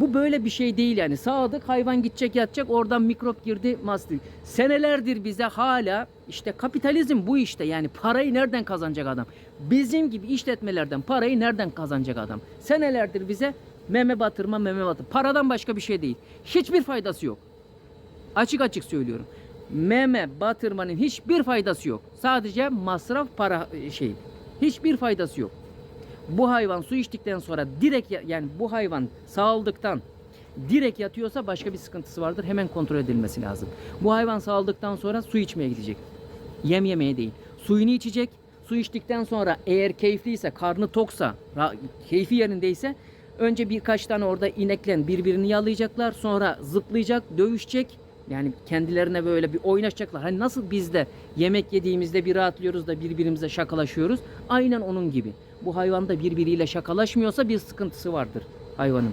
Bu böyle bir şey değil yani. Sağdık hayvan gidecek yatacak oradan mikrop girdi mastik. Senelerdir bize hala işte kapitalizm bu işte yani parayı nereden kazanacak adam? Bizim gibi işletmelerden parayı nereden kazanacak adam? Senelerdir bize meme batırma meme batırma. Paradan başka bir şey değil. Hiçbir faydası yok. Açık açık söylüyorum. Meme batırmanın hiçbir faydası yok. Sadece masraf para e, şey. Hiçbir faydası yok. Bu hayvan su içtikten sonra direkt ya- yani bu hayvan sağıldıktan direkt yatıyorsa başka bir sıkıntısı vardır. Hemen kontrol edilmesi lazım. Bu hayvan sağıldıktan sonra su içmeye gidecek. Yem yemeye değil. Suyunu içecek. Su içtikten sonra eğer keyifliyse, karnı toksa, keyfi yerindeyse önce birkaç tane orada ineklen birbirini yalayacaklar. Sonra zıplayacak, dövüşecek. Yani kendilerine böyle bir oynaşacaklar. Hani nasıl biz de yemek yediğimizde bir rahatlıyoruz da birbirimize şakalaşıyoruz. Aynen onun gibi. Bu hayvan da birbiriyle şakalaşmıyorsa bir sıkıntısı vardır hayvanın.